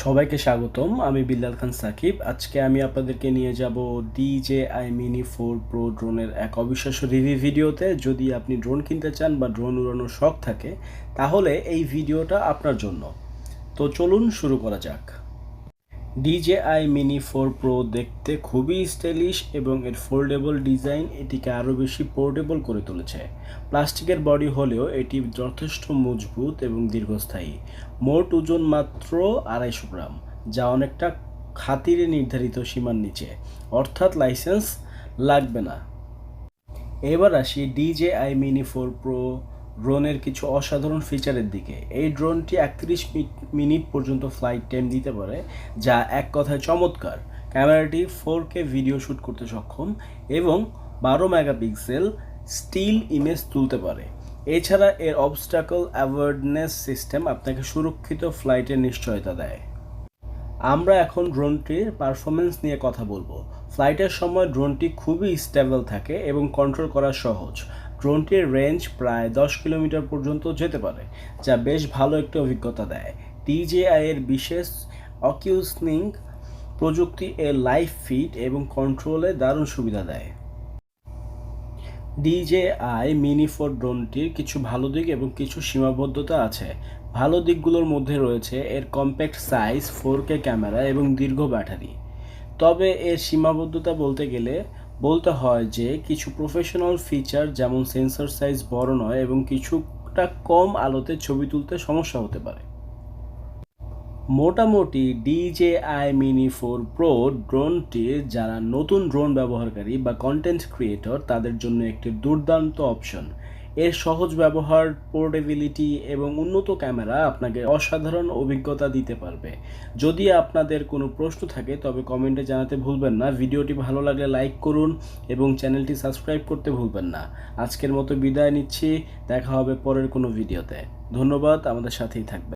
সবাইকে স্বাগতম, আমি বিল্লাল খান সাকিব। আজকে আমি আপনাদেরকে নিয়ে যাব DJ I mini four pro ড্রোনের এক অবিশ্বাস্য রিভিউ ভিডিওতে। যদি আপনি ড্রোন কিনতে চান বা ড্রোন উড়ানোর শখ থাকে, তাহলে এই ভিডিওটা আপনার জন্য। তো চলুন শুরু করা যাক। ডিজেআই মিনি ফোর প্রো দেখতে খুবই স্টাইলিশ এবং এর ফোল্ডেবল ডিজাইন এটিকে আরও বেশি পোর্টেবল করে তুলেছে। প্লাস্টিকের বডি হলেও এটি যথেষ্ট মজবুত এবং দীর্ঘস্থায়ী। মোট ওজন মাত্র আড়াইশো গ্রাম, যা অনেকটা খাতিরে নির্ধারিত সীমার নিচে। অর্থাৎ লাইসেন্স লাগবে না। এবার আসি ডিজেআই মিনি ফোর প্রো ড্রোনের কিছু অসাধারণ ফিচারের দিকে। এই ড্রোনটি একত্রিশ মিনিট পর্যন্ত ফ্লাইট টাইম দিতে পারে, যা এক কথায় চমৎকার। ক্যামেরাটি ফোর কে ভিডিও শ্যুট করতে সক্ষম এবং বারো মেগাপিক্সেল স্টিল ইমেজ তুলতে পারে। এছাড়া এর অবস্টাকল অ্যাওয়ার্ডনেস সিস্টেম আপনাকে সুরক্ষিত ফ্লাইটের নিশ্চয়তা দেয়। আমরা এখন ড্রোনটির পারফরমেন্স নিয়ে কথা বলব। ফ্লাইটের সময় ড্রোনটি খুবই স্টেবল থাকে এবং কন্ট্রোল করা সহজ। ড্রোনটির রেঞ্জ প্রায় দশ কিলোমিটার পর্যন্ত যেতে পারে, যা বেশ ভালো একটি অভিজ্ঞতা দেয়। ডিজেআই এর বিশেষ অকিউসনিং প্রযুক্তি এর লাইভ ফিট এবং কন্ট্রোলে দারুণ সুবিধা দেয়। ডিজেআই মিনি ফোর ড্রোনটির কিছু ভালো দিক এবং কিছু সীমাবদ্ধতা আছে। ভালো দিকগুলোর মধ্যে রয়েছে এর compact size, four K camera এবং দীর্ঘ ব্যাটারি। তবে এর সীমাবদ্ধতা বলতে গেলে বলতে হয় যে, কিছু প্রফেশনাল ফিচার যেমন সেন্সর সাইজ বড় নয় এবং কিছুটা কম আলোতে ছবি তুলতে সমস্যা হতে পারে। মোটামুটি ডিজেআই মিনি ফোর প্রো ড্রোনটি যারা নতুন ড্রোন ব্যবহারকারী বা কন্টেন্ট ক্রিয়েটর তাদের জন্য একটি দুর্দান্ত অপশন এর সহজ ব্যবহার, পোর্টেবিলিটি এবং উন্নত ক্যামেরা আপনাকে অসাধারণ অভিজ্ঞতা দিতে পারবে। যদি আপনাদের কোনো প্রশ্ন থাকে, তবে কমেন্টে জানাতে ভুলবেন না। ভিডিওটি ভালো লাগলে লাইক করুন এবং চ্যানেলটি সাবস্ক্রাইব করতে ভুলবেন না। আজকের মতো বিদায় নিচ্ছি। দেখা হবে পরের কোনো ভিডিওতে। ধন্যবাদ। আমাদের সাথেই থাকবেন।